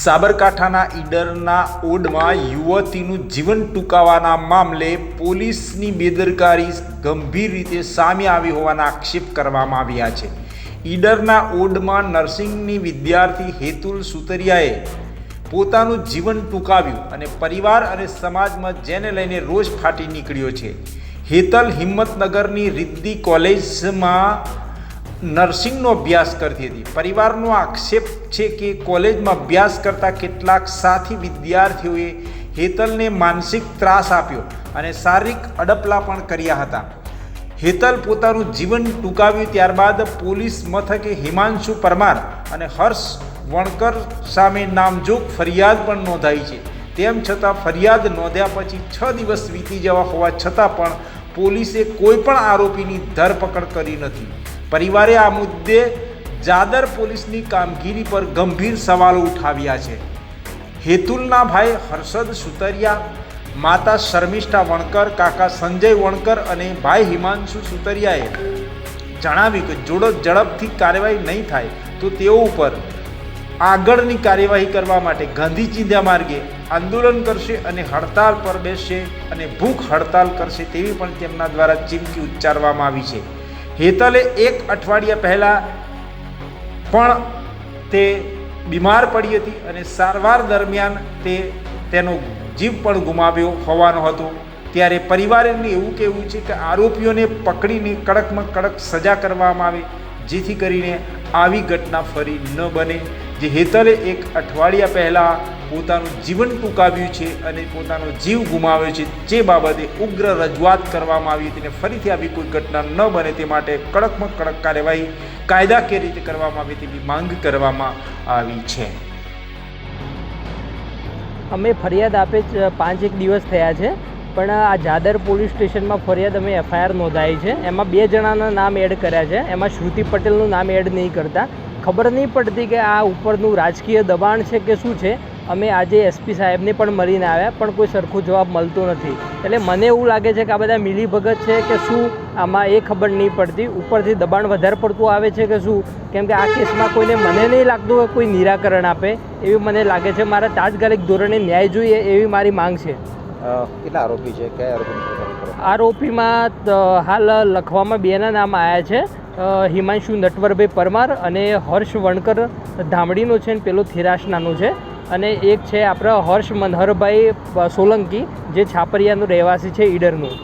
સાબરકાંઠાના ઈડરના ઓડમાં યુવતીનું જીવન ટૂંકાવાના મામલે પોલીસની બેદરકારી ગંભીર રીતે સામે આવી હોવાના આક્ષેપ કરવામાં આવ્યા છે. ઈડરના ઓડમાં નર્સિંગની વિદ્યાર્થી હેતુલ સુતરિયાએ પોતાનું જીવન ટૂંકાવ્યું અને પરિવાર અને સમાજમાં જેને લઈને રોષ ફાટી નીકળ્યો છે. હેતલ હિંમતનગરની રિદ્ધિ કોલેજમાં નર્સિંગનો અભ્યાસ કરતી હતી પરિવારનો આક્ષેપ છે કે કોલેજમાં અભ્યાસ કરતા કેટલાક સાથી વિદ્યાર્થીઓએ હેતલને માનસિક ત્રાસ આપ્યો અને શારીરિક અડપલા પણ કર્યા હતા. હેતલ પોતાનું જીવન ટૂંકાવ્યું ત્યારબાદ પોલીસ મથકે હિમાંશુ પરમાર અને હર્ષ વણકર સામે નામજોગ ફરિયાદ પણ નોંધાઈ છે. તેમ છતાં ફરિયાદ નોંધ્યા પછી છ દિવસ વીતી જવા હોવા છતાં પણ પોલીસે કોઈ પણ આરોપીની ધરપકડ કરી નથી. પરિવારે આ મુદ્દે જાદર પોલીસની કામગીરી પર ગંભીર સવાલો ઉઠાવ્યા છે. હેતુલના ભાઈ હર્ષદ સુતરિયા, માતા શર્મિષ્ઠા વણકર, કાકા સંજય વણકર અને ભાઈ હિમાંશુ સુતરિયાએ જણાવ્યું કે જોડો ઝડપથી કાર્યવાહી નહીં થાય તો તેઓ ઉપર આગળની કાર્યવાહી કરવા માટે ગાંધી ચિંધ્યા માર્ગે આંદોલન કરશે અને હડતાલ પર બેસશે અને ભૂખ હડતાલ કરશે તેવી પણ તેમના દ્વારા ચીમકી ઉચ્ચારવામાં આવી છે. હેતલે એક અઠવાડિયા પહેલાં પણ તે બીમાર પડી હતી અને સારવાર દરમિયાન તે તેનો જીવ પણ ગુમાવ્યો હોવાનો હતો. ત્યારે પરિવારને એવું કહેવું છે કે આરોપીઓને પકડીને કડકમાં કડક સજા કરવામાં આવે, જેથી કરીને આવી ઘટના ફરી ન બને. જે હેતલે એક અઠવાડિયા પહેલાં પોતાનું જીવન ટૂંકાવ્યું છે અને પોતાનો જીવ ગુમાવ્યો છે. જે બાબતે ઉગ્ર રજૂઆત કરવામાં આવી હતી અને ફરીથી આવી કોઈ ઘટના ન બને તે માટે કડકમાં કડક કાર્યવાહી કાયદાકીય રીતે કરવામાં આવે તેવી માંગ કરવામાં આવી છે. અમે ફરિયાદ આપે પાંચ એક દિવસ થયા છે. પણ આ જાદર પોલીસ સ્ટેશનમાં ફરિયાદ અમે એફઆઈઆર નોંધાઈ છે. એમાં બે જણાના નામ એડ કર્યા છે. એમાં શ્રુતિ પટેલનું નામ એડ નહીં કરતા. ખબર નહીં પડતી કે આ ઉપરનું રાજકીય દબાણ છે કે શું છે. અમે આજે એસપી સાહેબને પણ મળીને આવ્યા, પણ કોઈ સરખો જવાબ મળતો નથી. એટલે મને એવું લાગે છે કે આ બધા મિલીભગત છે કે શું? આમાં એ ખબર નહીં પડતી. ઉપરથી દબાણ વધારે પડતું આવે છે કે શું? કેમ કે આ કેસમાં કોઈને મને નહીં લાગતું કે કોઈ નિરાકરણ આપે. એવી મને લાગે છે. મારા તાત્કાલિક ધોરણે ન્યાય જોઈએ એવી મારી માંગ છે. કેટલા આરોપી છે? કયા આરોપી આરોપીમાં હાલ લખવામાં બેના નામ આવ્યા છે. હિમાંશુ નટવરભાઈ પરમાર અને હર્ષ વણકર ધામડીનો છે અને પેલો થિરાસનાનો છે. અને એક છે આપણા હર્ષ મનહરભાઈ સોલંકી, જે છાપરિયાનું રહેવાસી છે ઈડરનું.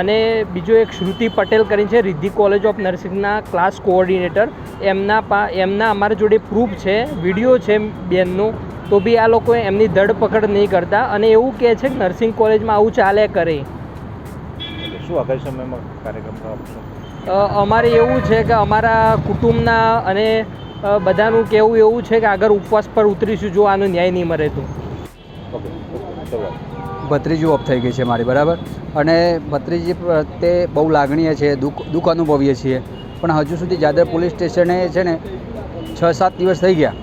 અને બીજો એક શ્રુતિ પટેલ કરીને છે, રિદ્ધિ કોલેજ ઓફ નર્સિંગના ક્લાસ કોઓર્ડિનેટર. એમના પા, એમના અમારા જોડે પ્રૂફ છે, વીડિયો છે બેનનો. તો બી આ લોકો એમની ધરપકડ નહીં કરતા અને એવું કહે છે કે નર્સિંગ કોલેજમાં આવું ચાલે કરે. શું સમયમાં કાર્યક્રમ અમારે એવું છે કે અમારા કુટુંબના અને બધાનું કહેવું એવું છે કે આગળ ઉપવાસ પર ઉતરીશું જો આનો ન્યાય નહીં મળે તો. ભત્રીજી ઓફ થઈ ગઈ છે મારી બરાબર? અને ભત્રીજી પ્રત્યે બહુ લાગણીય છે દુઃખ દુઃખ અનુભવીએ છીએ. પણ હજુ સુધી જાદર પોલીસ સ્ટેશને છે ને છ સાત દિવસ થઈ ગયા.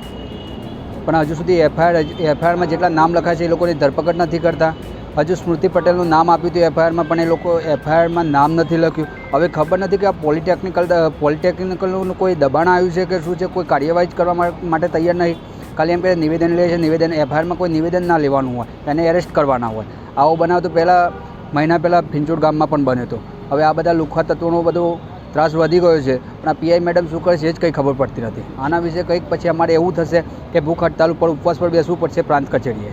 પણ હજુ સુધી એફઆઈઆર એફઆઈઆરમાં જેટલા નામ લખાય છે એ લોકોની ધરપકડ નથી કરતા. હજુ સ્મૃતિ પટેલનું નામ આપ્યું હતું એફઆઈઆરમાં પણ એ લોકો એફઆઈઆરમાં નામ નથી લખ્યું. હવે ખબર નથી કે આ પોલિટેકનિકલ પોલિટેકનિકલનું કોઈ દબાણ આવ્યું છે કે શું છે? કોઈ કાર્યવાહી કરવા માટે તૈયાર નહીં. ખાલી એમ કે નિવેદન લે છે, નિવેદન એફઆઈઆરમાં કોઈ નિવેદન ના લેવાનું હોય, એને એરેસ્ટ કરવાના હોય. આવો બનાવ તો પહેલાં, મહિના પહેલાં ફિંચોડ ગામમાં પણ બન્યો હતો. હવે આ બધા લુખા તત્વોનો બધો ત્રાસ વધી ગયો છે. પણ આ પીઆઈ મેડમ શું કરશે એ જ કંઈ ખબર પડતી નથી. આના વિશે કંઈક પછી અમારે એવું થશે કે ભૂખ હડતાલ ઉપર ઉપવાસ પર બેસવું પડશે પ્રાંત કચેરીએ.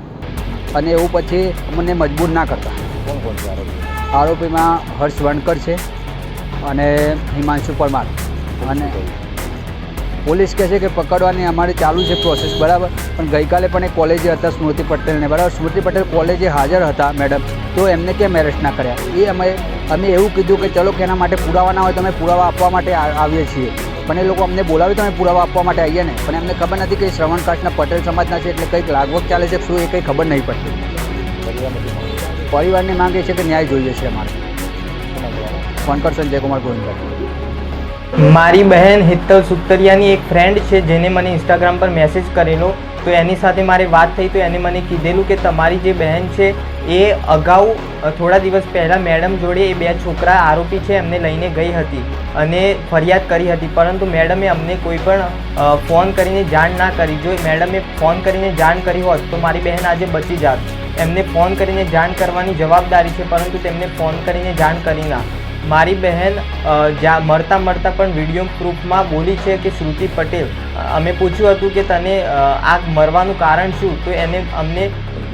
અને એવું પછી અમને મજબૂર ના કરતા. કોણ કોણ છે આરોપી? આરોપીમાં હર્ષ વણકર છે અને હિમાંશુ પરમાર. અને પોલીસ કહે છે કે પકડવાની અમારી ચાલુ છે પ્રોસેસ બરાબર? પણ ગઈકાલે પણ એ કોલેજે હતા સ્મૃતિ પટેલને, બરાબર? સ્મૃતિ પટેલ કોલેજે હાજર હતા મેડમ તો એમને કેમ એરેસ્ટ ના કર્યા? એ અમે અમે એવું કીધું કે ચલો કે એના માટે પુરાવા ના હોય તો અમે પુરાવા આપવા માટે આવીએ છીએ. પણ એ લોકો અમને બોલાવી તો અમે પુરાવા આપવા માટે આવીએ ને. પણ એમને ખબર નથી કે શ્રવણ કાસ્ટના પટેલ સમાજના છે એટલે કંઈક લાગવગ ચાલે છે, શું એ કંઈ ખબર નહીં પડતી. પરિવારની માંગ એ છે કે ન્યાય જોઈએ છે અમારે. ફોન? ફોનકર સંજયકુમાર ગોવિંદભાઈ. મારી બહેન હિત્તલ સુતરિયાની એક ફ્રેન્ડ છે, જેને મને ઇન્સ્ટાગ્રામ પર મેસેજ કરેલો. તો એની સાથે મારે વાત થઈ, તો એને મને કીધેલું કે તમારી જે બહેન છે, એ અગાઉ થોડા દિવસ પહેલાં મેડમ જોડે એ બે છોકરા આરોપી છે, એમને લઈને ગઈ હતી અને ફરિયાદ કરી હતી. પરંતુ મેડમે અમને કોઈ પણ ફોન કરીને જાણ ના કરી. જો મેડમે ફોન કરીને જાણ કરી હોત, તો મારી બહેન આજે બચી જાત. એમને ફોન કરીને જાણ કરવાની જવાબદારી છે, પરંતુ તેમને ફોન કરીને જાણ કરી ના. મારી બહેન જ્યાં મળતા મળતા પણ વીડિયો પ્રૂફમાં બોલી છે કે, શ્રુતિ પટેલ, અમે પૂછ્યું હતું કે તને આગ મરવાનું કારણ શું? તો એને અમને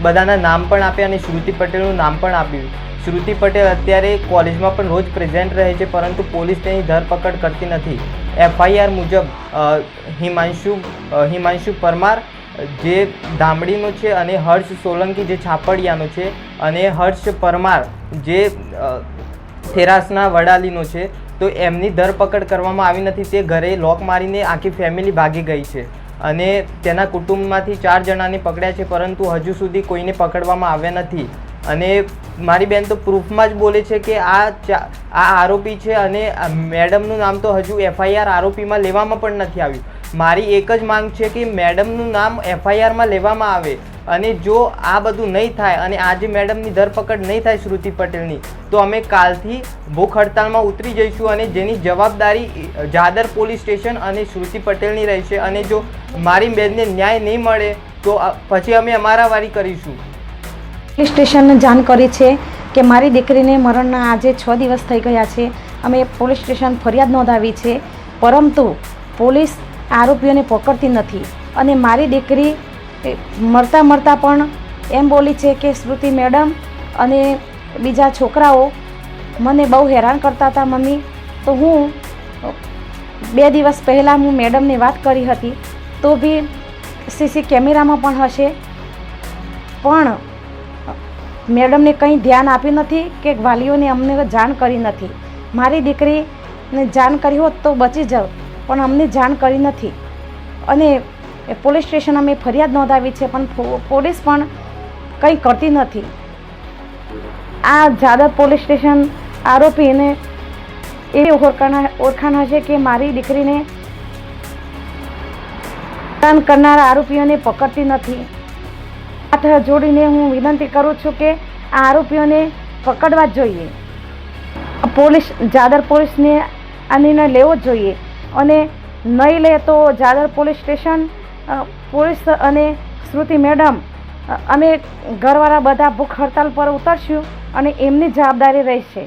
બધાના નામ પણ આપ્યા અને શ્રુતિ પટેલનું નામ પણ આપ્યું. શ્રુતિ પટેલ અત્યારે કોલેજમાં પણ રોજ પ્રેઝન્ટ રહે છે, પરંતુ પોલીસ તેની ધરપકડ કરતી નથી. એફઆઈઆર મુજબ હિમાંશુ હિમાંશુ પરમાર, જે ધામડીનો છે અને હર્ષ સોલંકી જે છાપડિયાનો છે અને હર્ષ પરમાર, જે થેરાસના વડાલીનો છે, તો એમની ધરપકડ કરવામાં આવી નથી, તે ઘરે લોક મારીને આખી ફેમિલી ભાગી ગઈ છે. અને તેના કુટુંબમાંથી ચાર જણાને પકડ્યા છે, પરંતુ હજુ સુધી કોઈને પકડવામાં આવ્યા નથી. અને મારી બેન તો પ્રૂફમાં જ બોલે છે કે આ આ આરોપી છે અને મેડમનું નામ તો હજુ એફઆઈઆર આરોપીમાં લેવામાં પણ નથી આવ્યું. મારી એક જ માંગ છે કે મેડમનું નામ એફઆઈઆરમાં લેવામાં આવે. અને જો આ બધું નહીં થાય અને આજે મેડમની ધરપકડ નહીં થાય શ્રુતિ પટેલની, તો અમે કાલથી ભૂખ હડતાલમાં ઉતરી જઈશું અને જેની જવાબદારી જાદર પોલીસ સ્ટેશન અને શ્રુતિ પટેલની રહેશે. અને જો મારી બેનને ન્યાય નહીં મળે, તો પછી અમે અમારા વારી કરીશું. પોલીસ સ્ટેશનને જાણ કરી છે કે મારી દીકરીને મરણના આજે છ દિવસ થઈ ગયા છે. અમે પોલીસ સ્ટેશન ફરિયાદ નોંધાવી છે. પરંતુ પોલીસ આરોપીઓને પકડતી નથી. અને મારી દીકરી એ, મરતા મરતા પણ એમ બોલી છે કે શ્રુતિ મેડમ અને બીજા છોકરાઓ મને બહુ હેરાન કરતા હતા મમ્મી. તો હું બે દિવસ પહેલાં હું મેડમને વાત કરી હતી તો બી સીસી કેમેરામાં પણ હશે. પણ મેડમને કંઈ ધ્યાન આપ્યું નથી કે વાલીઓને અમને જાણ કરી નથી. મારી દીકરીને જાણ કરી હોત તો બચી જાવ પણ અમને જાણ કરી નથી. અને એ પોલીસ સ્ટેશન અમે ફરિયાદ નોંધાવી છે, પણ પોલીસ પણ કંઈ કરતી નથી. આ જાદવ પોલીસ સ્ટેશન આરોપીને એવી ઓળખાણ ઓળખાણ હશે કે મારી દીકરીને હેરાન કરનારા આરોપીઓને પકડતી નથી. હાથ જોડીને હું વિનંતી કરું છું કે આ આરોપીઓને પકડવા જ જોઈએ. પોલીસ, જાદર પોલીસને આ નિર્ણય લેવો જ જોઈએ અને નહીં લે તો જાદર પોલીસ સ્ટેશન પોલીસ અને શ્રુતિ મેડમ અમે ઘરવાળા બધા ભૂખ હડતાલ પર ઉતરશું અને એમની જવાબદારી રહેશે.